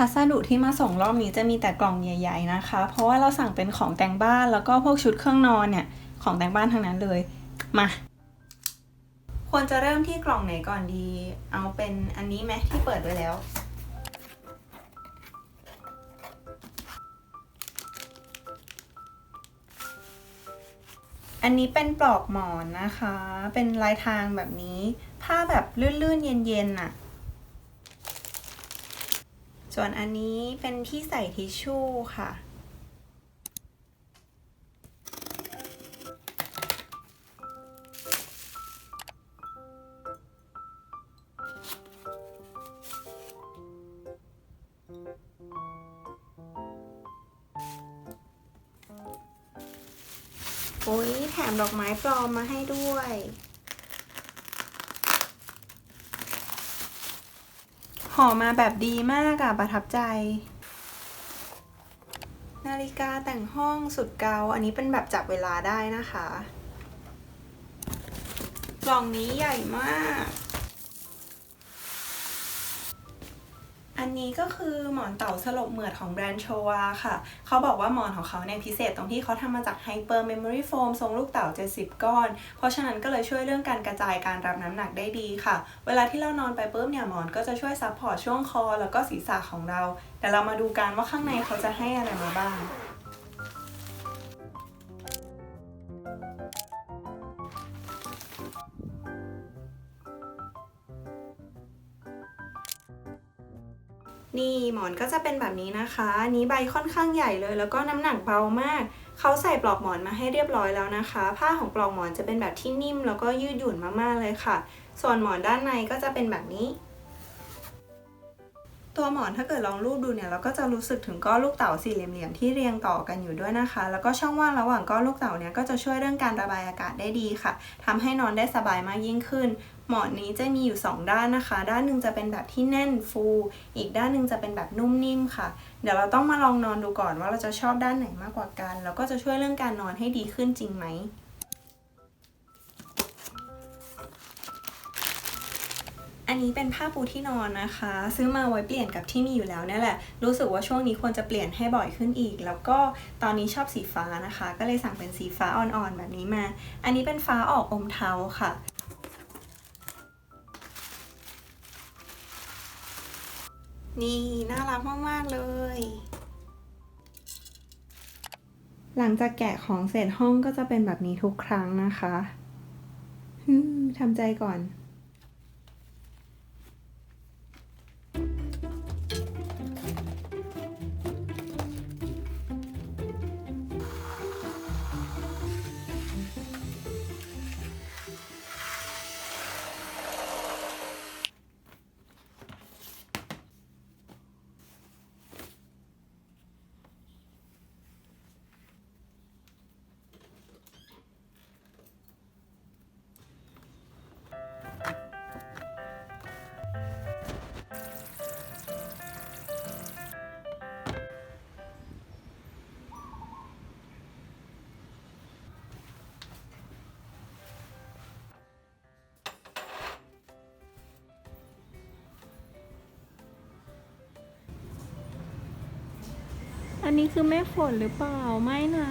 พัสดุที่มาส่งรอบนี้จะมีแต่กล่องใหญ่ ๆนะคะ เพราะว่าเราสั่งเป็นของแต่งบ้านแล้วก็พวกชุดเครื่องนอนเนี่ยของแต่งบ้านทั้งนั้นเลยมาควรจะเริ่มที่กล่องไหนก่อนดี เอาเป็นอันนี้ไหมที่เปิดไว้แล้ว อันนี้เป็นปลอกหมอนนะคะ เป็นลายทางแบบนี้ ผ้าแบบลื่นๆเย็นๆน่ะ ส่วนอันนี้เป็นที่ใส่ทิชชู่ค่ะ โอ้ยแถมดอกไม้ปลอมมาให้ด้วย ห่อมาแบบดีมากอะประทับใจ นาฬิกาแต่งห้องสุดเกาอันนี้เป็นแบบจับเวลาได้นะคะ กล่องนี้ใหญ่มาก นนี้ก็คือหมอนเต่าสลบเหมือดของแบรนด์โชวาค่ะ เขาบอกว่าหมอนของเขาเนี่ยพิเศษตรงที่เขาทำมาจากไฮเปอร์เมมโมรี่โฟมทรงลูกเต่า 70 ก้อน เพราะฉะนั้นก็เลยช่วยเรื่องการกระจายการรับน้ำหนักได้ดีค่ะ เวลาที่เรานอนไปปุ๊บเนี่ยหมอนก็จะช่วยซัพพอร์ตช่วงคอ แล้วก็ศีรษะของเรา แต่เรามาดูกันว่าข้างในเขาจะให้อะไรมาบ้าง นี่หมอนก็จะเป็นแบบนี้นะคะนี้ใบค่อนข้างใหญ่เลย แล้วก็น้ำหนักเบามาก เขาใส่ปลอกหมอนมาให้เรียบร้อยแล้วนะคะ ผ้าของปลอกหมอนจะเป็นแบบที่นิ่ม แล้วก็ยืดหยุ่นมากๆเลยค่ะ ส่วนหมอนด้านในก็จะเป็นแบบนี้ ตัวหมอนถ้าเกิดลองรูปดูเนี่ยเราก็จะรู้สึกถึงก้อนลูกเต๋าสี่เหลี่ยมๆที่เรียงต่อกันอยู่ด้วยนะคะ แล้วก็ช่องว่างระหว่างก้อนลูกเต๋าเนี่ยก็จะช่วยเรื่องการระบายอากาศได้ดีค่ะทำให้นอนได้สบายมากยิ่งขึ้น หมอนนี้จะมีอยู่ 2 ด้านนะคะ ด้านหนึ่งจะเป็นแบบที่แน่นฟู อีกด้านหนึ่งจะเป็นแบบนุ่มนิ่มค่ะ เดี๋ยวเราต้องมาลองนอนดูก่อนว่าเราจะชอบด้านไหนมากกว่ากัน แล้วก็จะช่วยเรื่องการนอนให้ดีขึ้นจริงไหม อันนี้เป็นผ้าปูที่นอนนะคะ ซื้อมาไว้เปลี่ยนกับที่มีอยู่แล้วนี่แหละ รู้สึกว่าช่วงนี้ควรจะเปลี่ยนให้บ่อยขึ้นอีก แล้วก็ตอนนี้ชอบสีฟ้านะคะ ก็เลยสั่งเป็นสีฟ้าอ่อนๆแบบนี้มา อันนี้เป็นฟ้าออกอมเทาค่ะนี่น่ารักมาก ๆ เลย หลังจากแกะของเสร็จห้องก็จะเป็นแบบนี้ทุกครั้งนะคะทำใจก่อน อันนี้คือแม่ฝนหรือเปล่า ไม่นะ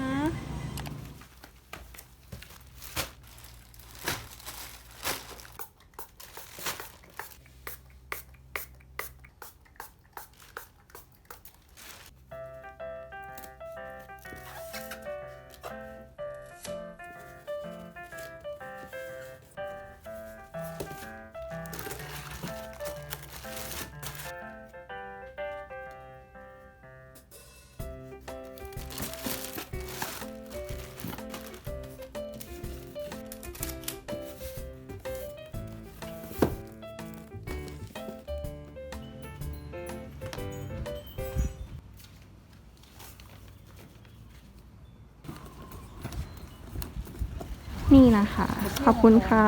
นี่นะคะ ขอบคุณค่ะ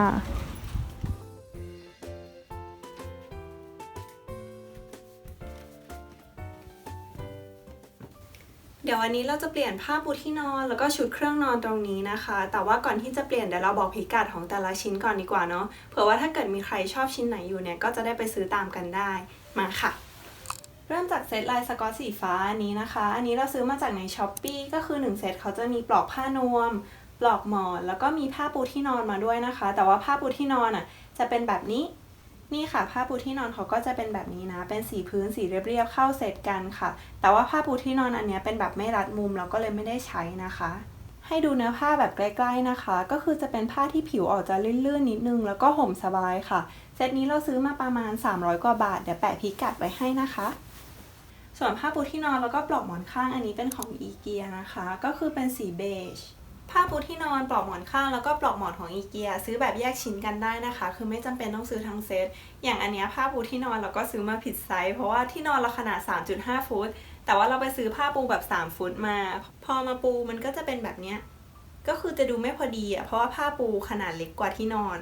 เดี๋ยววันนี้เราจะเปลี่ยนผ้าปูที่นอนแล้วก็ชุดเครื่องนอนตรงนี้นะคะ แต่ว่าก่อนที่จะเปลี่ยนเดี๋ยวเราบอกพิกัดของแต่ละชิ้นก่อนดีกว่าเนาะ เผื่อว่าถ้าเกิดมีใครชอบชิ้นไหนอยู่เนี่ยก็จะได้ไปซื้อตามกันได้ มาค่ะเริ่มจากเซตลายสกอตสีฟ้าอันนี้นะคะ อันนี้เราซื้อมาจากในช้อปปีก็คือ 1 เซตเขาจะมีปลอกผ้านวม ปลอกหมอนแล้วก็มีผ้าปูที่นอนมาด้วยนะคะ แต่ว่าผ้าปูที่นอนอะจะเป็นแบบนี้นี่ค่ะผ้าปูที่นอนเขาก็จะเป็นแบบนี้นะ เป็นสีพื้นสีเรียบๆเข้าเซตกันค่ะ แต่ว่าผ้าปูที่นอนอันนี้เป็นแบบไม่รัดมุมเราก็เลยไม่ได้ใช้นะคะ ให้ดูเนื้อผ้าแบบใกล้ๆนะคะ ก็คือจะเป็นผ้าที่ผิวออกจะลื่นๆนิดนึง แล้วก็ห่มสบายค่ะ เซตนี้เราซื้อมาประมาณ 300 กว่าบาท เดี๋ยวแปะพิกัดไว้ให้นะคะ ส่วนผ้าปูที่นอนแล้วก็ปลอกหมอนข้างอันนี้เป็นของอีเกียนะคะ ก็คือเป็นสีเบจ ผ้าปูที่นอนปลอกหมอนข้างแล้วก็ปลอกหมอนของอีเกียซื้อแบบแยกชิ้นกันได้นะคะ คือไม่จำเป็นต้องซื้อทั้งเซตอย่างอันเนี้ยผ้าปูที่นอนเราก็ซื้อมาผิดไซส์เพราะว่าที่นอนเราขนาด 3.5 ฟุต แต่ว่าเราไปซื้อผ้าปูแบบ 3 ฟุตมา พอมาปูมันก็จะเป็นแบบเนี้ยก็คือจะดูไม่พอดีอะเพราะว่าผ้าปูขนาดเล็กกว่าที่นอน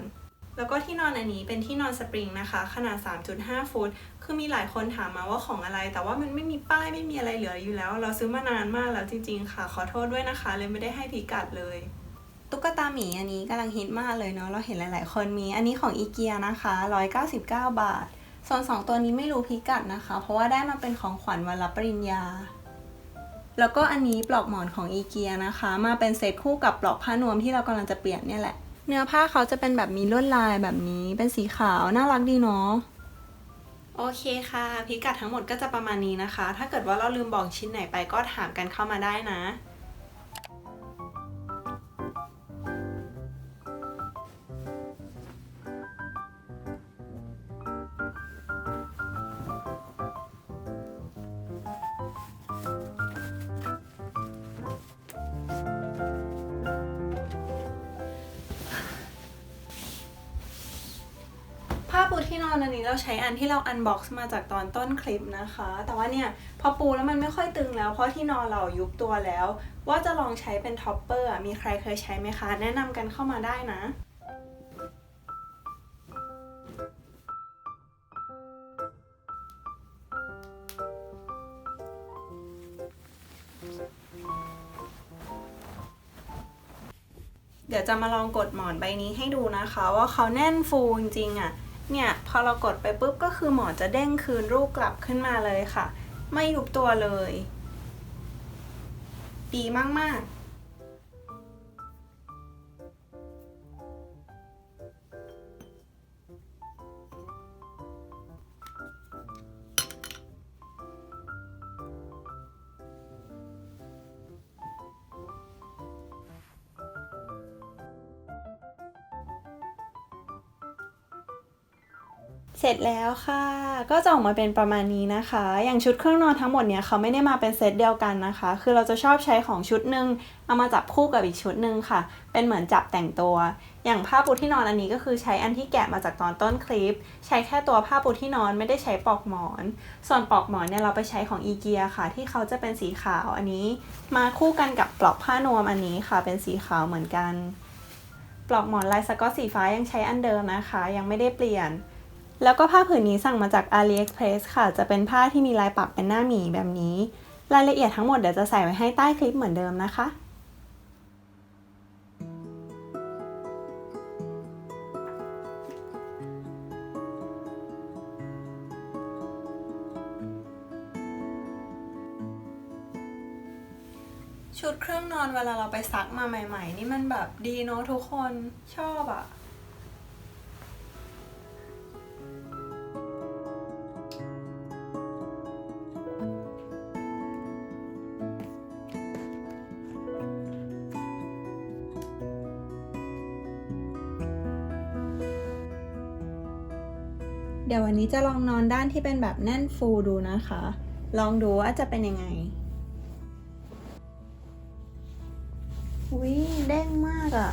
แล้วก็ที่นอนอันนี้เป็นที่นอนสปริงนะคะ ขนาด 3.5 ฟุต คือมีหลายคนถามมาว่าของอะไร แต่ว่ามันไม่มีป้ายไม่มีอะไรเหลืออยู่แล้ว เราซื้อมานานมากแล้วจริง ๆ ค่ะ ขอโทษด้วยนะคะ เลยไม่ได้ให้พิกัดเลย ตุ๊กตาหมีอันนี้กำลังฮิตมากเลยเนาะเราเห็นหลาย ๆ คนมีอันนี้ของอีเกียนะคะ 199 บาท ส่วน 2 ตัวนี้ไม่รู้พิกัดนะคะ เพราะว่าได้มาเป็นของขวัญวันรับปริญญา แล้วก็อันนี้ปลอกหมอนของอีเกียนะคะ มาเป็นเซตคู่กับปลอกผ้านวมที่เรากำลังจะเปลี่ยนเนี่ยแหละ เนื้อผ้าเขาจะเป็นแบบมีลวดลายแบบนี้เป็นสีขาวน่ารักดีเนาะ โอเคค่ะ พิกัดทั้งหมดก็จะประมาณนี้นะคะ ถ้าเกิดว่าเราลืมบอกชิ้นไหนไปก็ถามกันเข้ามาได้นะ ที่นอนอันนี้เราใช้อันที่เราอันบ็อกซ์มาจากตอนต้นคลิปนะคะ แต่ว่าเนี่ยพอปูแล้วมันไม่ค่อยตึงแล้ว เพราะที่นอนเรายุบตัวแล้ว ว่าจะลองใช้เป็นท็อปเปอร์มีใครเคยใช้ไหมคะ แนะนำกันเข้ามาได้นะเดี๋ยวจะมาลองกดหมอนใบนี้ให้ดูนะคะ ว่าเขาแน่นฟูจริงๆอะ เนี่ยพอเรากดไปปุ๊บก็คือหมอนจะเด้งคืนรูปกลับขึ้นมาเลยค่ะ ไม่ยุบตัวเลย ดีมากๆ เสร็จแล้วค่ะ ก็จะออกมาเป็นประมาณนี้นะคะ อย่างชุดเครื่องนอนทั้งหมดเนี่ยเขาไม่ได้มาเป็นเซตเดียวกันนะคะ คือเราจะชอบใช้ของชุดหนึ่งเอามาจับคู่กับอีกชุดหนึ่งค่ะ เป็นเหมือนจับแต่งตัว อย่างผ้าปูที่นอนอันนี้ก็คือใช้อันที่แกะมาจากตอนต้นคลิป ใช้แค่ตัวผ้าปูที่นอนไม่ได้ใช้ปลอกหมอน ส่วนปลอกหมอนเนี่ยเราไปใช้ของอีเกียค่ะ ที่เขาจะเป็นสีขาวอันนี้ มาคู่กันกับปลอกผ้านวมอันนี้ค่ะ เป็นสีขาวเหมือนกัน ปลอกหมอนลายสก๊อตสีฟ้ายังใช้อันเดิมนะคะ ยังไม่ได้เปลี่ยน แล้วก็ผ้าผืนนี้สั่งมาจาก AliExpress ค่ะ จะเป็นผ้าที่มีลายปักเป็นหน้าหมีแบบนี้ รายละเอียดทั้งหมดเดี๋ยวจะใส่ไว้ให้ใต้คลิปเหมือนเดิมนะคะชุดเครื่องนอนเวลาเราไปซักมาใหม่ ๆ นี่มันแบบดีเนาะทุกคนชอบอะ เดี๋ยววันนี้จะลองนอนด้านที่เป็นแบบแน่นฟูดูนะคะ ลองดูว่าจะเป็นยังไงวิเด้งมากอะ่ะ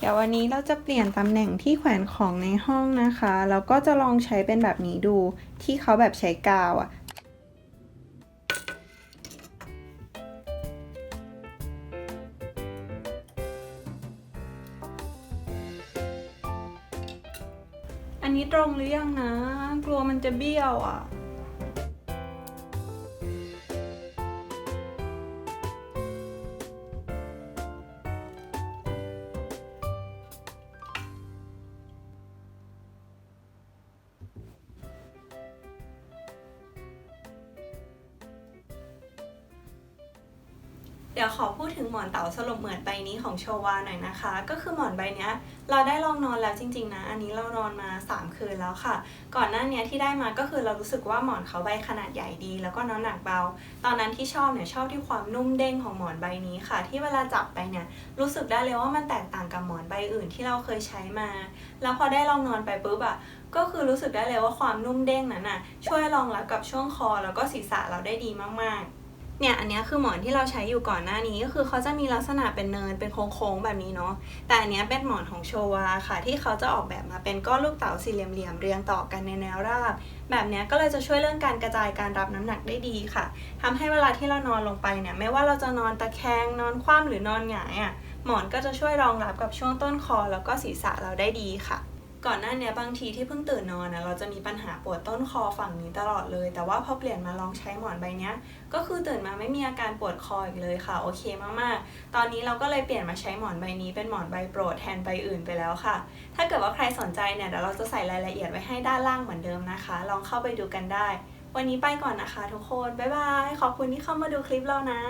เดี๋ยววันนี้เราจะเปลี่ยนตำแหน่งที่แขวนของในห้องนะคะ แล้วก็จะลองใช้เป็นแบบนี้ดู ที่เขาแบบใช้กาวอะอันนี้ตรงหรือยังนะ กลัวมันจะเบี้ยวอะ ดี๋ยวขอพูดถึงหมอนเต๋าสลบเหมือนใบนี้ของโชวาหน่อยนะคะ ก็คือหมอนใบนี้เราได้ลองนอนแล้วจริงๆนะ อันนี้เรานอนมา 3 คืนแล้วค่ะ ก่อนหน้านี้ที่ได้มาก็คือเรารู้สึกว่าหมอนเขาใบขนาดใหญ่ดี แล้วก็น้ำหนักเบา ตอนนั้นที่ชอบเนี่ยชอบที่ความนุ่มเด้งของหมอนใบนี้ค่ะ ที่เวลาจับไปเนี่ยรู้สึกได้เลยว่ามันแตกต่างกับหมอนใบอื่นที่เราเคยใช้มา แล้วพอได้ลองนอนไปปุ๊บอะก็คือรู้สึกได้เลยว่าความนุ่มเด้งนั้นน่ะช่วยรองรับกับช่วงคอแล้วก็ศีรษะเราได้ดีมากๆ เนี่ยอันนี้คือหมอนที่เราใช้อยู่ก่อนหน้านี้ก็คือเขาจะมีลักษณะเป็นเนินเป็นโค้งๆแบบนี้เนาะแต่อันนี้เป็นหมอนของโชวาค่ะ ที่เขาจะออกแบบมาเป็นก้อนลูกเต๋าสี่เหลี่ยมๆเรียงต่อกันในแนวราบ แบบนี้ก็เลยจะช่วยเรื่องการกระจายการรับน้ำหนักได้ดีค่ะทำให้เวลาที่เรานอนลงไปเนี่ยไม่ว่าเราจะนอนตะแคงนอนคว่ำหรือนอนหงายอะหมอนก็จะช่วยรองรับกับช่วงต้นคอแล้วก็ศีรษะเราได้ดีค่ะ ก่อนหน้านี้บางทีที่เพิ่งตื่นนอนนะเราจะมีปัญหาปวดต้นคอฝั่งนี้ตลอดเลย แต่ว่าพอเปลี่ยนมาลองใช้หมอนใบนี้ก็คือตื่นมาไม่มีอาการปวดคออีกเลยค่ะโอเคมากๆ ตอนนี้เราก็เลยเปลี่ยนมาใช้หมอนใบนี้เป็นหมอนใบโปรดแทนใบอื่นไปแล้วค่ะ ถ้าเกิดว่าใครสนใจเนี่ยเดี๋ยวเราจะใส่รายละเอียดไว้ให้ด้านล่างเหมือนเดิมนะคะ ลองเข้าไปดูกันได้ วันนี้ไปก่อนนะคะ ทุกคนบ๊ายบายขอบคุณที่เข้ามาดูคลิปเรานะ